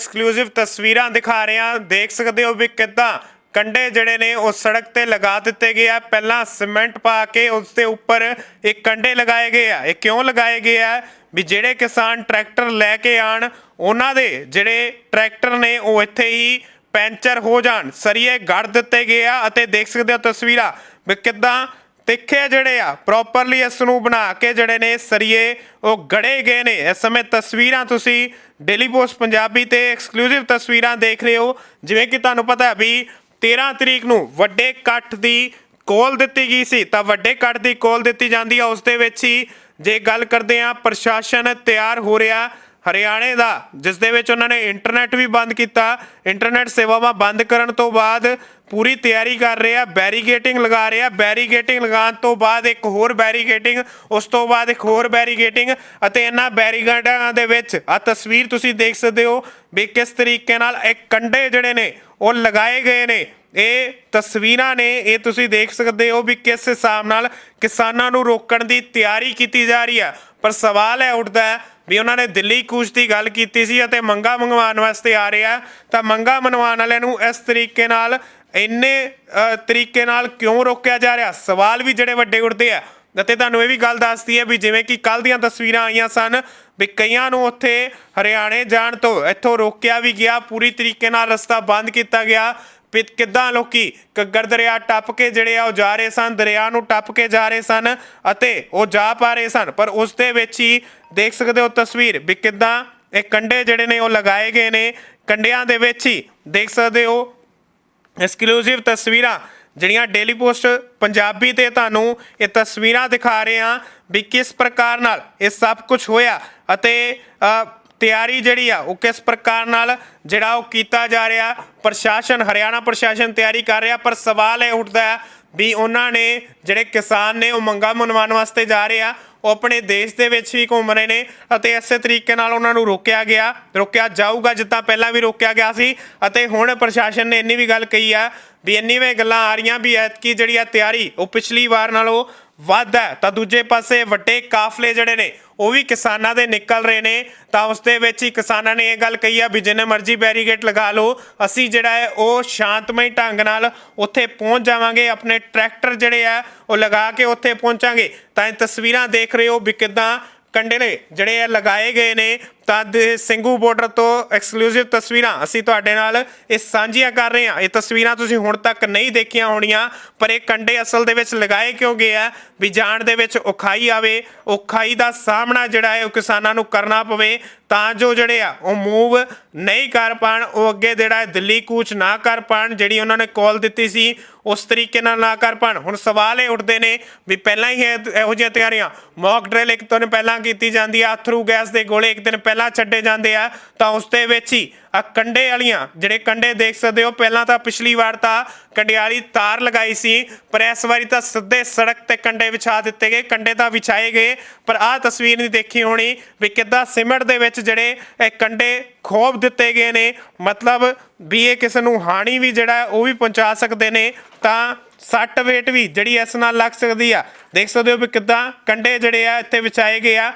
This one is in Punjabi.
ਐਕਸਕਲੂਸਿਵ ਤਸਵੀਰਾਂ ਦਿਖਾ ਰਹੇ ਹਾਂ। ਦੇਖ ਸਕਦੇ ਹੋ ਵੀ ਕਿੱਦਾਂ ਕੰਡੇ ਜਿਹੜੇ ਨੇ, ਉਹ ਸੜਕ ਤੇ ਲਗਾ ਦਿੱਤੇ ਗਏ ਆ। ਪਹਿਲਾਂ ਸੀਮੈਂਟ ਪਾ ਕੇ ਉਸ ਦੇ ਉੱਪਰ ਇਹ ਕੰਡੇ ਲਗਾਏ ਗਏ ਆ। ਇਹ ਕਿਉਂ ਲਗਾਏ ਗਏ ਆ? ਵੀ ਜਿਹੜੇ ਕਿਸਾਨ ਟਰੈਕਟਰ ਲੈ ਕੇ ਆਣ ਉਹਨਾਂ ਦੇ ਜਿਹੜੇ ਟਰੈਕਟਰ ਨੇ, ਉਹ ਇੱਥੇ ਹੀ ਪੈਂਚਰ ਹੋ ਜਾਣ। ਸਰੀਏ ਗੜ ਦਿੱਤੇ ਗਏ ਆ ਅਤੇ ਦੇਖ ਸਕਦੇ ਹੋ ਤਸਵੀਰਾਂ ਵੀ ਕਿੱਦਾਂ ਤਿੱਖੇ ਜਿਹੜੇ ਆ ਪ੍ਰੋਪਰਲੀ ਇਸ ਨੂੰ ਬਣਾ ਕੇ ਜਿਹੜੇ ਨੇ ਸਰੀਏ, ਉਹ ਗੜੇ ਗਏ ਨੇ। ਇਸ ਸਮੇਂ ਤਸਵੀਰਾਂ ਤੁਸੀਂ ਡੇਲੀ ਪੋਸਟ ਪੰਜਾਬੀ ਤੇ ਐਕਸਕਲੂਸਿਵ ਤਸਵੀਰਾਂ ਦੇਖ ਰਹੇ ਹੋ। ਜਿਵੇਂ ਕਿ ਤੁਹਾਨੂੰ ਪਤਾ ਹੈ ਵੀ 13 ਤਰੀਕ ਨੂੰ ਵੱਡੇ ਇਕੱਠ ਦੀ ਕੋਲ ਦਿੱਤੀ ਗਈ ਸੀ, ਤਾਂ ਵੱਡੇ ਇਕੱਠ ਦੀ ਕੋਲ ਦਿੱਤੀ ਜਾਂਦੀ ਆ। ਉਸ ਦੇ ਵਿੱਚ ਹੀ ਜੇ ਗੱਲ ਕਰਦੇ ਆ ਪ੍ਰਸ਼ਾਸਨ ਤਿਆਰ ਹੋ ਰਿਹਾ। ਹਰਿਆਣੇ ਦਾ, ਜਿਸ ਦੇ ਵਿੱਚ ਉਹਨਾਂ ਨੇ ਇੰਟਰਨੈਟ ਵੀ ਬੰਦ ਕੀਤਾ। ਇੰਟਰਨੈਟ ਸੇਵਾਵਾਂ ਬੰਦ ਕਰਨ ਤੋਂ ਬਾਅਦ ਪੂਰੀ ਤਿਆਰੀ ਕਰ ਰਿਹਾ ਬੈਰੀਗੇਟਿੰਗ ਲਗਾ ਰਿਹਾ। ਬੈਰੀਗੇਟਿੰਗ ਲਗਾਉਣ ਤੋਂ ਬਾਅਦ ਇੱਕ ਹੋਰ ਬੈਰੀਗੇਟਿੰਗ ਉਸ ਤੋਂ ਬਾਅਦ ਇੱਕ ਹੋਰ ਬੈਰੀਗੇਟਿੰਗ ਅਤੇ ਇਹਨਾਂ ਬੈਰੀਗੇਟਾਂ ਦੇ ਵਿੱਚ ਆ ਤਸਵੀਰ ਤੁਸੀਂ ਦੇਖ ਸਕਦੇ ਹੋ ਵੀ ਕਿਸ ਤਰੀਕੇ ਨਾਲ ਇਹ ਕੰਡੇ ਜਿਹੜੇ ਨੇ, ਉਹ ਲਗਾਏ ਗਏ ਨੇ। ਇਹ ਤਸਵੀਰਾਂ ਨੇ, ਇਹ ਤੁਸੀਂ ਦੇਖ ਸਕਦੇ ਹੋ ਵੀ ਕਿਸ ਹਿਸਾਬ ਨਾਲ ਕਿਸਾਨਾਂ ਨੂੰ ਰੋਕਣ ਦੀ ਤਿਆਰੀ ਕੀਤੀ ਜਾ ਰਹੀ ਹੈ। ਪਰ ਸਵਾਲ ਹੈ ਉੱਠਦਾ ਹੈ ਵੀ ਉਹਨਾਂ ਨੇ ਦਿੱਲੀ ਕੂਚ ਦੀ ਗੱਲ ਕੀਤੀ ਸੀ ਅਤੇ ਮੰਗਾ ਮੰਗਵਾਉਣ ਵਾਸਤੇ ਆ ਰਿਹਾ ਤਾਂ ਮੰਗਾ ਮਨਵਾਉਣ ਵਾਲਿਆਂ ਨੂੰ ਇਸ ਤਰੀਕੇ ਨਾਲ ਇੰਨੇ ਤਰੀਕੇ ਨਾਲ ਕਿਉਂ ਰੋਕਿਆ ਜਾ ਰਿਹਾ? ਸਵਾਲ ਵੀ ਜਿਹੜੇ ਵੱਡੇ ਉੱਠਦੇ ਆ। ਅਤੇ ਤੁਹਾਨੂੰ ਇਹ ਵੀ ਗੱਲ ਦੱਸਦੀ ਹੈ ਵੀ ਜਿਵੇਂ ਕਿ ਕੱਲ ਦੀਆਂ ਤਸਵੀਰਾਂ ਆਈਆਂ ਸਨ ਵੀ ਕਈਆਂ ਨੂੰ ਉੱਥੇ ਹਰਿਆਣੇ ਜਾਣ ਤੋਂ ਇੱਥੋਂ ਰੋਕਿਆ ਵੀ ਗਿਆ। ਪੂਰੀ ਤਰੀਕੇ ਨਾਲ ਰਸਤਾ ਬੰਦ ਕੀਤਾ ਗਿਆ। ਕਿੱਦਾਂ ਲੋਕੀ ਕੱਗਰ ਦਰਿਆ ਟੱਪ ਕੇ ਜਿਹੜੇ ਆ ਉਹ ਜਾ ਰਹੇ ਸਨ, ਦਰਿਆ ਨੂੰ ਟੱਪ ਕੇ ਜਾ ਰਹੇ ਸਨ ਅਤੇ ਉਹ ਜਾ ਪਾ ਰਹੇ ਸਨ। ਪਰ ਉਸ ਦੇ ਵਿੱਚ ਹੀ ਦੇਖ ਸਕਦੇ ਹੋ ਤਸਵੀਰ ਵੀ ਕਿੱਦਾਂ ਇਹ ਕੰਡੇ ਜਿਹੜੇ ਨੇ ਉਹ ਲਗਾਏ ਗਏ ਨੇ। ਕੰਡਿਆਂ ਦੇ ਵਿੱਚ ਹੀ ਦੇਖ ਸਕਦੇ ਹੋ ਐਕਸਕਲੂਸਿਵ ਤਸਵੀਰਾਂ ਜਿਹੜੀਆਂ ਡੇਲੀ ਪੋਸਟ ਪੰਜਾਬੀ ਤੇ ਤੁਹਾਨੂੰ ਇਹ ਤਸਵੀਰਾਂ ਦਿਖਾ ਰਹੇ ਹਾਂ ਵੀ ਕਿਸ ਪ੍ਰਕਾਰ ਨਾਲ ਇਹ ਸਭ ਕੁਝ ਹੋਇਆ ਅਤੇ ਤਿਆਰੀ ਜਿਹੜੀ ਆ, ਉਹ ਕਿਸ ਪ੍ਰਕਾਰ ਨਾਲ ਜਿਹੜਾ ਉਹ ਕੀਤਾ ਜਾ ਰਿਹਾ? ਪ੍ਰਸ਼ਾਸਨ, ਹਰਿਆਣਾ ਪ੍ਰਸ਼ਾਸਨ ਤਿਆਰੀ ਕਰ ਰਿਹਾ, ਪਰ ਸਵਾਲ ਇਹ ਉੱਠਦਾ ਹੈ ਵੀ ਉਹਨਾਂ ਨੇ ਜਿਹੜੇ ਕਿਸਾਨ ਨੇ, ਉਹ ਮੰਗਾ ਮਨਵਾਉਣ ਵਾਸਤੇ ਜਾ ਰਹੇ ਆ, ਉਹ ਆਪਣੇ ਦੇਸ਼ ਦੇ ਵਿੱਚ ਹੀ ਘੁੰਮ ਰਹੇ ਨੇ ਅਤੇ ਇਸੇ ਤਰੀਕੇ ਨਾਲ ਉਹਨਾਂ ਨੂੰ ਰੋਕਿਆ ਗਿਆ, ਰੋਕਿਆ ਜਾਊਗਾ ਜਿੱਦਾਂ ਪਹਿਲਾਂ ਵੀ ਰੋਕਿਆ ਗਿਆ ਸੀ ਅਤੇ ਹੁਣ ਪ੍ਰਸ਼ਾਸਨ ਨੇ ਇੰਨੀ ਵੀ ਗੱਲ ਕਹੀ ਆ ਵੀ ਇੰਨੀ ਵੇ ਗੱਲਾਂ ਆ ਰਹੀਆਂ ਵੀ ਐਤਕੀ ਜਿਹੜੀ ਆ ਤਿਆਰੀ, ਉਹ ਪਿਛਲੀ ਵਾਰ ਨਾਲੋਂ ਵੱਧ ਤਾਂ ਦੂਜੇ ਪਾਸੇ ਵੱਡੇ ਕਾਫਲੇ ਜਿਹੜੇ ਨੇ, ਉਹ ਵੀ ਕਿਸਾਨਾਂ ਦੇ ਨਿਕਲ ਰਹੇ ਨੇ। ਤਾਂ ਉਸ ਦੇ ਵਿੱਚ ਹੀ ਕਿਸਾਨਾਂ ਨੇ ਇਹ ਗੱਲ ਕਹੀ ਆ ਵੀ ਜਿੰਨੇ ਮਰਜ਼ੀ ਬੈਰੀਗੇਟ ਲਗਾ ਲਓ, ਅਸੀਂ ਜਿਹੜਾ ਹੈ ਉਹ ਸ਼ਾਂਤਮਈ ਢੰਗ ਨਾਲ ਉੱਥੇ ਪਹੁੰਚ ਜਾਵਾਂਗੇ, ਆਪਣੇ ਟਰੈਕਟਰ ਜਿਹੜੇ ਆ, ਉਹ ਲਗਾ ਕੇ ਉੱਥੇ ਪਹੁੰਚਾਂਗੇ। ਤਾਂ ਇਹ ਤਸਵੀਰਾਂ ਦੇਖ ਰਹੇ ਹੋ ਵੀ ਕਿਦਾਂ ਕੰਡੇ ਨੇ ਜਿਹੜੇ ਆ ਲਗਾਏ ਗਏ ਨੇ ਤਾਂ ਦੇ ਸਿੰਘੂ ਬਾਰਡਰ ਤੋਂ ਐਕਸਕਲੂਸਿਵ ਤਸਵੀਰਾਂ ਅਸੀਂ ਤੁਹਾਡੇ ਨਾਲ ਇਹ ਸਾਂਝੀਆਂ ਕਰ ਰਹੇ ਹਾਂ। ਇਹ ਤਸਵੀਰਾਂ ਤੁਸੀਂ ਹੁਣ ਤੱਕ ਨਹੀਂ ਦੇਖੀਆਂ ਹੋਣੀਆਂ, ਪਰ ਇਹ ਕੰਡੇ ਅਸਲ ਦੇ ਵਿੱਚ ਲਗਾਏ ਕਿਉਂ ਗਏ ਆ? ਵੀ ਜਾਣ ਦੇ ਵਿੱਚ ਔਖਾਈ ਆਵੇ, ਔਖਾਈ ਦਾ ਸਾਹਮਣਾ ਜਿਹੜਾ ਹੈ ਉਹ ਕਿਸਾਨਾਂ ਨੂੰ ਕਰਨਾ ਪਵੇ, ਤਾਂ ਜੋ ਜਿਹੜੇ ਆ ਉਹ ਮੂਵ ਨਹੀਂ ਕਰ ਪਾਣ, ਉਹ ਅੱਗੇ ਜਿਹੜਾ ਹੈ ਦਿੱਲੀ ਕੂਚ ਨਾ ਕਰ ਪਾਣ, ਜਿਹੜੀ ਉਹਨਾਂ ਨੇ ਕਾਲ ਦਿੱਤੀ ਸੀ, ਉਸ ਤਰੀਕੇ ਨਾਲ ਨਾ ਕਰ ਪਾਣ। ਹੁਣ ਸਵਾਲ ਇਹ ਉੱਠਦੇ ਨੇ ਵੀ ਪਹਿਲਾਂ ਹੀ ਇਹ- ਇਹੋ ਜਿਹੀਆਂ ਤਿਆਰੀਆਂ ਮੌਕ ਡਰਿਲ ਇੱਕ ਦਿਨ ਪਹਿਲਾਂ ਕੀਤੀ ਜਾਂਦੀ ਆ ਥਰੂ ਗੈਸ ਦੇ ਗੋਲੇ ਇੱਕ ਦਿਨ ਪਹਿਲਾਂ ਛੱਡੇ ਜਾਂਦੇ ਆ, ਤਾਂ ਉਸ ਦੇ ਵਿੱਚ ਹੀ ਆ ਕੰਡੇ ਵਾਲੀਆਂ, ਜਿਹੜੇ ਕੰਡੇ ਦੇਖ ਸਕਦੇ ਹੋ, ਪਹਿਲਾਂ ਤਾਂ ਪਿਛਲੀ ਵਾਰ ਤਾਂ ਕੰਡਿਆਲੀ ਤਾਰ ਲਗਾਈ ਸੀ, ਪਰ ਇਸ ਵਾਰੀ ਤਾਂ ਸਿੱਧੇ ਸੜਕ ਤੇ ਕੰਡੇ ਵਿਛਾ ਦਿੱਤੇ ਗਏ, ਕੰਡੇ ਤਾਂ ਵਿਛਾਏ ਗਏ, ਪਰ ਆਹ ਤਸਵੀਰ ਨਹੀਂ ਦੇਖੀ ਹੋਣੀ ਵੀ ਕਿੱਦਾਂ ਸਿਮਟ ਦੇ ਵਿੱਚ ਜਿਹੜੇ ਇਹ ਕੰਡੇ ਖੋਬ ਦਿੱਤੇ ਗਏ ਨੇ, ਮਤਲਬ ਵੀ ਇਹ ਕਿਸੇ ਨੂੰ ਹਾਨੀ ਵੀ ਜਿਹੜਾ ਉਹ ਵੀ ਪਹੁੰਚਾ ਸਕਦੇ ਨੇ, ਤਾਂ ਸੱਟ ਵੇਟ ਵੀ ਜਿਹੜੀ ਇਸ ਨਾਲ ਲੱਗ ਸਕਦੀ ਆ। ਦੇਖ ਸਕਦੇ ਹੋ ਵੀ ਕਿੱਦਾਂ ਕੰਡੇ ਜਿਹੜੇ ਆ ਇੱਥੇ ਵਿਛਾਏ ਗਏ ਆ।